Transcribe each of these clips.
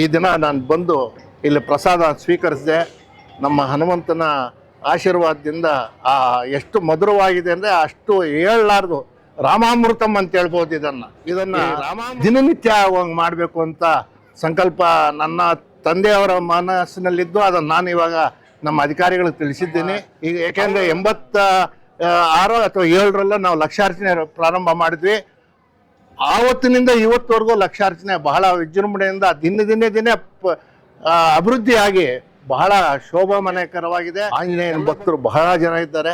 ಈ ದಿನ ನಾನು ಬಂದು ಇಲ್ಲಿ ಪ್ರಸಾದ ಸ್ವೀಕರಿಸಿದೆ. ನಮ್ಮ ಹನುಮಂತನ ಆಶೀರ್ವಾದದಿಂದ ಆ ಎಷ್ಟು ಮಧುರವಾಗಿದೆ ಅಂದರೆ ಅಷ್ಟು ಹೇಳಲಾರ್ದು ರಾಮಾಮೃತಂ ಅಂತ ಹೇಳ್ಬೋದು ಇದನ್ನು. ಇದನ್ನು ರಾಮ ದಿನನಿತ್ಯ ಆಗುವಂಗೆ ಮಾಡಬೇಕು ಅಂತ ಸಂಕಲ್ಪ ನನ್ನ ತಂದೆಯವರ ಮನಸ್ಸಿನಲ್ಲಿದ್ದು ಅದನ್ನು ನಾನು ಇವಾಗ ನಮ್ಮ ಅಧಿಕಾರಿಗಳಿಗೆ ತಿಳಿಸಿದ್ದೀನಿ. ಈಗ ಏಕೆಂದರೆ ಎಂಬತ್ತ ಆರು ಅಥವಾ ಏಳರಲ್ಲ ನಾವು ಲಕ್ಷಾರ್ಚನೆ ಪ್ರಾರಂಭ ಮಾಡಿದ್ವಿ. ಆವತ್ತಿನಿಂದ ಇವತ್ತವರೆಗೂ ಲಕ್ಷಾರ್ಚನೆ ಬಹಳ ವಿಜೃಂಭಣೆಯಿಂದ ದಿನ ದಿನೇ ದಿನೇ ಅಭಿವೃದ್ಧಿಯಾಗಿ ಬಹಳ ಶೋಭಾಮನೆಕರವಾಗಿದೆ ಆಂಜನೇಯನ ಭಕ್ತರು ಬಹಳ ಜನ ಇದ್ದಾರೆ.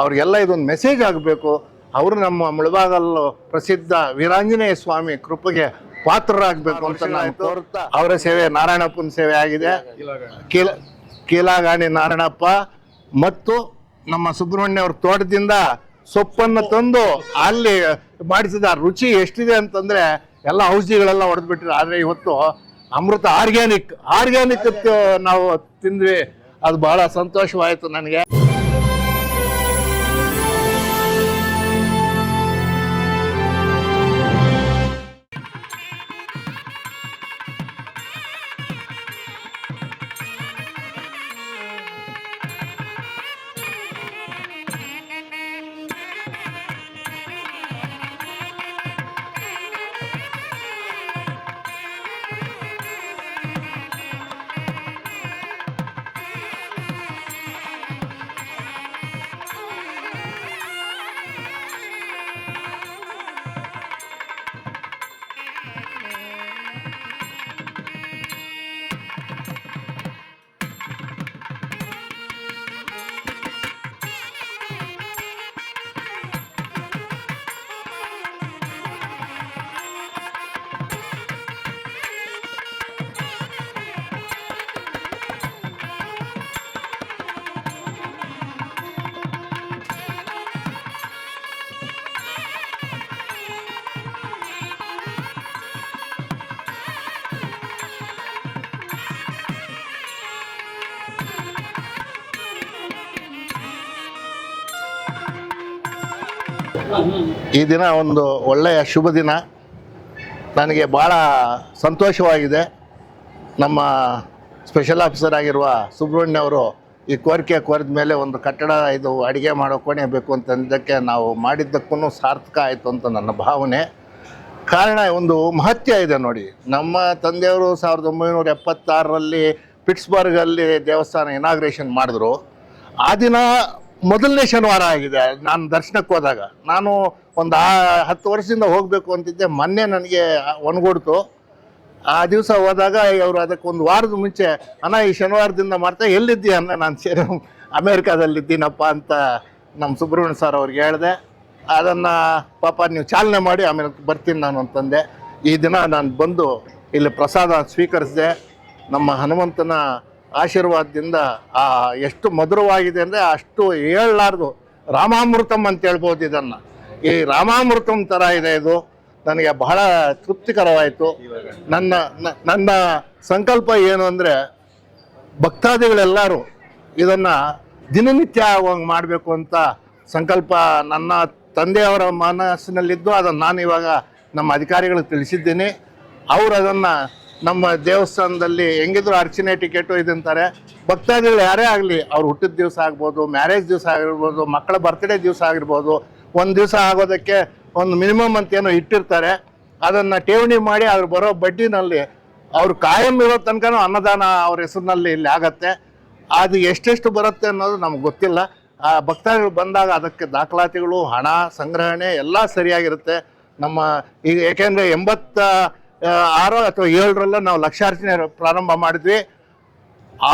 ಅವ್ರಿಗೆಲ್ಲ ಇದೊಂದು ಮೆಸೇಜ್ ಆಗಬೇಕು. ಅವರು ನಮ್ಮ ಮುಳಬಾಗಲ್ಲು ಪ್ರಸಿದ್ಧ ವೀರಾಂಜನೇಯ ಸ್ವಾಮಿ ಕೃಪೆಗೆ ಪಾತ್ರರಾಗಬೇಕು ಅಂತ ನಾನು ತೋರ್ತಾ ಅವರ ಸೇವೆ ನಾರಾಯಣಪ್ಪನ ಸೇವೆ ಆಗಿದೆ. ಕೀಲ ಕೀಲಾಗಾಣಿ ನಾರಾಯಣಪ್ಪ ಮತ್ತು ನಮ್ಮ ಸುಬ್ರಹ್ಮಣ್ಯ ಅವ್ರ ತೋಟದಿಂದ ಸೊಪ್ಪನ್ನು ತಂದು ಅಲ್ಲಿ ಮಾಡಿಸಿದ ರುಚಿ ಎಷ್ಟಿದೆ ಅಂತಂದ್ರೆ ಎಲ್ಲ ಔಷಧಿಗಳೆಲ್ಲ ಹೊಡೆದ್ಬಿಟ್ರು ಆದರೆ ಇವತ್ತು ಅಮೃತ ಆರ್ಗ್ಯಾನಿಕ್. ಆರ್ಗ್ಯಾನಿಕ್ ನಾವು ತಿಂದ್ವಿ. ಅದು ಬಹಳ ಸಂತೋಷವಾಯಿತು ನನಗೆ. ಈ ದಿನ ಒಂದು ಒಳ್ಳೆಯ ಶುಭ ದಿನ. ನನಗೆ ಭಾಳ ಸಂತೋಷವಾಗಿದೆ. ನಮ್ಮ ಸ್ಪೆಷಲ್ ಆಫೀಸರ್ ಆಗಿರುವ ಸುಬ್ರಹ್ಮಣ್ಯ ಅವರು ಈ ಕೋರಿಕೆ ಕೋರಿದ ಮೇಲೆ ಒಂದು ಕಟ್ಟಡ ಇದು ಅಡುಗೆ ಮಾಡೋ ಕೋಣೆ ಬೇಕು ಅಂತಂದಕ್ಕೆ ನಾವು ಮಾಡಿದ್ದಕ್ಕೂ ಸಾರ್ಥಕ ಆಯಿತು ಅಂತ ನನ್ನ ಭಾವನೆ. ಕಾರಣ ಒಂದು ಮಹತ್ಯ ಇದೆ ನೋಡಿ. ನಮ್ಮ ತಂದೆಯವರು ಸಾವಿರದ ಒಂಬೈನೂರ ಎಪ್ಪತ್ತಾರರಲ್ಲಿ ಪಿಟ್ಸ್ಬರ್ಗಲ್ಲಿ ದೇವಸ್ಥಾನ ಇನಾಗ್ರೇಷನ್ ಮಾಡಿದ್ರು. ಆ ದಿನ ಮೊದಲನೇ ಶನಿವಾರ ಆಗಿದೆ. ನಾನು ದರ್ಶನಕ್ಕೆ ಹೋದಾಗ. ನಾನು ಒಂದು ಆ ಹತ್ತು ವರ್ಷದಿಂದ ಹೋಗಬೇಕು ಅಂತಿದ್ದೆ. ಮೊನ್ನೆ ನನಗೆ ಒಣಗೊಡ್ತು. ಆ ದಿವಸ ಹೋದಾಗ ಅವರು ಅದಕ್ಕೆ ಒಂದು ವಾರದ ಮುಂಚೆ, ಅಣ್ಣ, ಈ ಶನಿವಾರದಿಂದ ಮಾಡ್ತಾ ಎಲ್ಲಿದ್ದೀಯ? ಅನ್ನ ನಾನು ಸೇರಿ ಅಮೇರಿಕಾದಲ್ಲಿದ್ದೀನಪ್ಪ ಅಂತ ನಮ್ಮ ಸುಬ್ರಹ್ಮಣ್ಯ ಸರ್ ಅವ್ರಿಗೆ ಹೇಳಿದೆ. ಅದನ್ನು, ಪಾಪ, ನೀವು ಚಾಲನೆ ಮಾಡಿ, ಆಮೇಲೆ ಬರ್ತೀನಿ ನಾನು ಅಂತಂದೆ. ಈ ದಿನ ನಾನು ಬಂದು ಇಲ್ಲಿ ಪ್ರಸಾದ ಸ್ವೀಕರಿಸಿದೆ. ನಮ್ಮ ಹನುಮಂತನ ಆಶೀರ್ವಾದದಿಂದ ಆ ಎಷ್ಟು ಮಧುರವಾಗಿದೆ ಅಂದರೆ ಅಷ್ಟು ಹೇಳಲಾರ್ದು. ರಾಮಾಮೃತಂ ಅಂತ ಹೇಳ್ಬೋದು ಇದನ್ನು. ಈ ರಾಮಾಮೃತಂ ಥರ ಇದೆ ಇದು. ನನಗೆ ಬಹಳ ತೃಪ್ತಿಕರವಾಯಿತು. ನನ್ನ ನನ್ನ ಸಂಕಲ್ಪ ಏನು ಅಂದರೆ ಭಕ್ತಾದಿಗಳೆಲ್ಲರೂ ಇದನ್ನು ದಿನನಿತ್ಯ ಆಗುವಂಗೆ ಮಾಡಬೇಕು ಅಂತ ಸಂಕಲ್ಪ ನನ್ನ ತಂದೆಯವರ ಮನಸ್ಸಿನಲ್ಲಿದ್ದು ಅದನ್ನು ನಾನು ಇವಾಗ ನಮ್ಮ ಅಧಿಕಾರಿಗಳಿಗೆ ತಿಳಿಸಿದ್ದೀನಿ. ಅವರು ಅದನ್ನು ನಮ್ಮ ದೇವಸ್ಥಾನದಲ್ಲಿ ಹೆಂಗಿದ್ರು ಅರ್ಚನೆ ಟಿಕೆಟು ಇದಂತಾರೆ. ಭಕ್ತಾದಿಗಳು ಯಾರೇ ಆಗಲಿ, ಅವ್ರು ಹುಟ್ಟಿದ ದಿವಸ ಆಗ್ಬೋದು, ಮ್ಯಾರೇಜ್ ದಿವಸ ಆಗಿರ್ಬೋದು, ಮಕ್ಕಳ ಬರ್ತ್ಡೇ ದಿವಸ ಆಗಿರ್ಬೋದು, ಒಂದು ದಿವಸ ಆಗೋದಕ್ಕೆ ಒಂದು ಮಿನಿಮಮ್ ಅಂತ ಏನೋ ಇಟ್ಟಿರ್ತಾರೆ. ಅದನ್ನು ಠೇವಣಿ ಮಾಡಿ ಅದ್ರ ಬರೋ ಬಡ್ಡಿನಲ್ಲಿ ಅವ್ರು ಕಾಯಂ ಇರೋ ತನಕನೂ ಅನ್ನದಾನ ಅವ್ರ ಹೆಸರಿನಲ್ಲಿ ಇಲ್ಲಿ ಆಗತ್ತೆ. ಅದು ಎಷ್ಟೆಷ್ಟು ಬರುತ್ತೆ ಅನ್ನೋದು ನಮ್ಗೆ ಗೊತ್ತಿಲ್ಲ. ಆ ಭಕ್ತಾದಿಗಳು ಬಂದಾಗ ಅದಕ್ಕೆ ದಾಖಲಾತಿಗಳು, ಹಣ, ಸಂಗ್ರಹಣೆ ಎಲ್ಲ ಸರಿಯಾಗಿರುತ್ತೆ. ನಮ್ಮ ಈಗ ಏಕೆಂದರೆ ಎಂಬತ್ತ ಆರು ಅಥವಾ ಏಳರಲ್ಲ ನಾವು ಲಕ್ಷಾರ್ಚನೆ ಪ್ರಾರಂಭ ಮಾಡಿದ್ವಿ.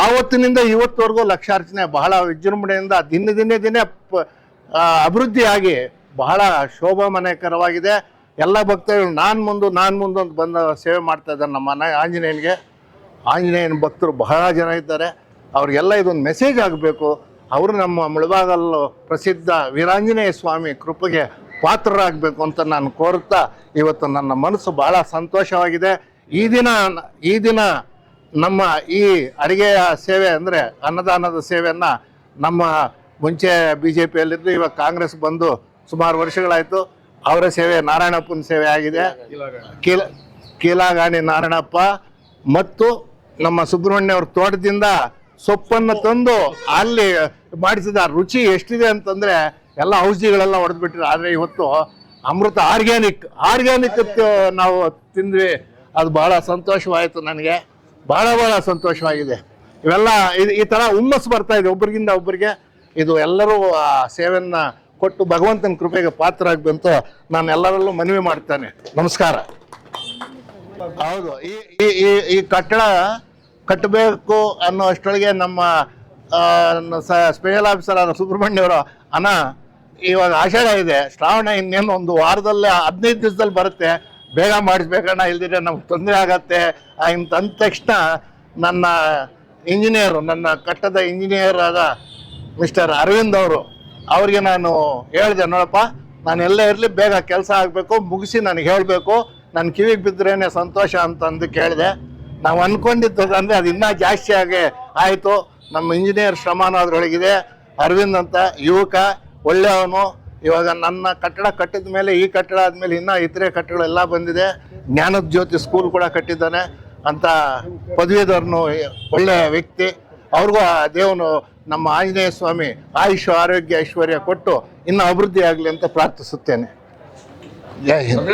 ಆವತ್ತಿನಿಂದ ಇವತ್ತವರೆಗೂ ಲಕ್ಷಾರ್ಚನೆ ಬಹಳ ವಿಜೃಂಭಣೆಯಿಂದ ದಿನ ದಿನೇ ದಿನೇ ಅಭಿವೃದ್ಧಿಯಾಗಿ ಬಹಳ ಶೋಭಾಮಯಕರವಾಗಿದೆ ಎಲ್ಲ ಭಕ್ತರು ನಾನು ಮುಂದೆ ನಾನು ಮುಂದೆ ಅಂತ ಬಂದ ಸೇವೆ ಮಾಡ್ತಾ ಇದ್ದಾರೆ ನಮ್ಮ ಆಂಜನೇಯನಿಗೆ. ಆಂಜನೇಯನ ಭಕ್ತರು ಬಹಳ ಜನ ಇದ್ದಾರೆ. ಅವ್ರಿಗೆಲ್ಲ ಇದೊಂದು ಮೆಸೇಜ್ ಆಗಬೇಕು. ಅವರು ನಮ್ಮ ಮುಳಬಾಗಲ್ ಪ್ರಸಿದ್ಧ ವೀರಾಂಜನೇಯ ಸ್ವಾಮಿ ಕೃಪೆಗೆ ಪಾತ್ರರಾಗಬೇಕು ಅಂತ ನಾನು ಕೋರ್ತಾ ಇವತ್ತು ನನ್ನ ಮನಸ್ಸು ಬಹಳ ಸಂತೋಷವಾಗಿದೆ. ಈ ದಿನ ಈ ದಿನ ನಮ್ಮ ಈ ಅಡುಗೆಯ ಸೇವೆ ಅಂದರೆ ಅನ್ನದಾನದ ಸೇವೆಯನ್ನು ನಮ್ಮ ಮುಂಚೆ ಬಿ ಜೆ ಪಿಯಲ್ಲಿದ್ದು ಇವಾಗ ಕಾಂಗ್ರೆಸ್ ಬಂದು ಸುಮಾರು ವರ್ಷಗಳಾಯಿತು. ಅವರ ಸೇವೆ ನಾರಾಯಣಪ್ಪನ ಸೇವೆ ಆಗಿದೆ. ಕೀಲ, ಕೀಲಾಗಾಣಿ ನಾರಾಯಣಪ್ಪ ಮತ್ತು ನಮ್ಮ ಸುಬ್ರಹ್ಮಣ್ಯ ಅವ್ರ ತೋಟದಿಂದ ಸೊಪ್ಪನ್ನು ತಂದು ಅಲ್ಲಿ ಮಾಡಿಸಿದ ರುಚಿ ಎಷ್ಟಿದೆ ಅಂತಂದ್ರೆ ಎಲ್ಲ ಔಷಧಿಗಳೆಲ್ಲ ಹೊಡೆದ್ಬಿಟ್ರೆ. ಆದರೆ ಇವತ್ತು ಅಮೃತ ಆರ್ಗ್ಯಾನಿಕ್ ಆರ್ಗ್ಯಾನಿಕ್ ನಾವು ತಿಂದ್ವಿ. ಅದು ಬಹಳ ಸಂತೋಷವಾಯಿತು ನನಗೆ. ಬಹಳ ಬಹಳ ಸಂತೋಷವಾಗಿದೆ. ಇವೆಲ್ಲ ಇದು ಈ ಥರ ಹುಮ್ಮಸ್ಸು ಬರ್ತಾ ಇದೆ ಒಬ್ಬರಿಗಿಂದ ಒಬ್ಬರಿಗೆ ಇದು ಎಲ್ಲರೂ ಆ ಸೇವೆಯನ್ನ ಕೊಟ್ಟು ಭಗವಂತನ ಕೃಪೆಗೆ ಪಾತ್ರ ಆಗ್ಬಂತು ನಾನು ಎಲ್ಲರಲ್ಲೂ ಮನವಿ ಮಾಡ್ತೇನೆ. ನಮಸ್ಕಾರ. ಹೌದು. ಈ ಈ, ಈ- ಕಟ್ಟಡ ಕಟ್ಟಬೇಕು ಅನ್ನೋ ಅಷ್ಟೊಳಗೆ ನಮ್ಮ ಸ್ಪೆಷಲ್ ಆಫೀಸರ್ ಆದ ಸುಬ್ರಹ್ಮಣ್ಯ ಅವರು, ಅಣ್ಣ ಇವಾಗ ಆಷಾಢ ಇದೆ, ಶ್ರಾವಣ ಇನ್ನೇನು ಒಂದು ವಾರದಲ್ಲಿ ಹದಿನೈದು ದಿವಸದಲ್ಲಿ ಬರುತ್ತೆ. ಬೇಗ ಮಾಡಿಸ್ಬೇಕಣ್ಣ, ಇಲ್ದಿದ್ರೆ ನಮ್ಗೆ ತೊಂದರೆ ಆಗತ್ತೆ. ಇನ್ನು ತಂದ ತಕ್ಷಣ ನನ್ನ ಇಂಜಿನಿಯರು ನನ್ನ ಕಟ್ಟದ ಇಂಜಿನಿಯರ್ ಆದ ಮಿಸ್ಟರ್ ಅರವಿಂದ್ ಅವರು, ಅವ್ರಿಗೆ ನಾನು ಹೇಳಿದೆ, ನೋಡಪ್ಪ, ನಾನು ಎಲ್ಲೇ ಇರಲಿ, ಬೇಗ ಕೆಲಸ ಆಗಬೇಕು, ಮುಗಿಸಿ ನನಗೆ ಹೇಳಬೇಕು. ನನ್ನ ಕಿವಿಗೆ ಬಿದ್ದರೇನೆ ಸಂತೋಷ ಅಂತಂದು ಕೇಳಿದೆ. ನಾವು ಅಂದ್ಕೊಂಡಿದ್ದು ಅಂದರೆ ಅದು ಇನ್ನೂ ಜಾಸ್ತಿ ಆಗಿ ಆಯಿತು. ನಮ್ಮ ಇಂಜಿನಿಯರ್ ಶ್ರಮಾನ ಅದರೊಳಗಿದೆ ಅರವಿಂದ್ ಅಂತ, ಯುವಕ ಒಳ್ಳೆಯವನು. ಇವಾಗ ನನ್ನ ಕಟ್ಟಡ ಕಟ್ಟಿದ ಮೇಲೆ ಈ ಕಟ್ಟಡ ಆದಮೇಲೆ ಇನ್ನೂ ಇತರೆ ಕಟ್ಟಡಗಳೆಲ್ಲ ಬಂದಿದೆ. ಜ್ಞಾನದ ಜ್ಯೋತಿ ಸ್ಕೂಲ್ ಕೂಡ ಕಟ್ಟಿದ್ದಾನೆ ಅಂತ ಪದವೀಧರನು ಒಳ್ಳೆಯ ವ್ಯಕ್ತಿ. ಅವ್ರಿಗೂ ಆ ದೇವನು ನಮ್ಮ ಆಂಜನೇಯ ಸ್ವಾಮಿ ಆಯುಷ್ ಆರೋಗ್ಯ ಐಶ್ವರ್ಯ ಕೊಟ್ಟು ಇನ್ನೂ ಅಭಿವೃದ್ಧಿ ಆಗಲಿ ಅಂತ ಪ್ರಾರ್ಥಿಸುತ್ತೇನೆ. ಜೈ ಹಿಂದ್.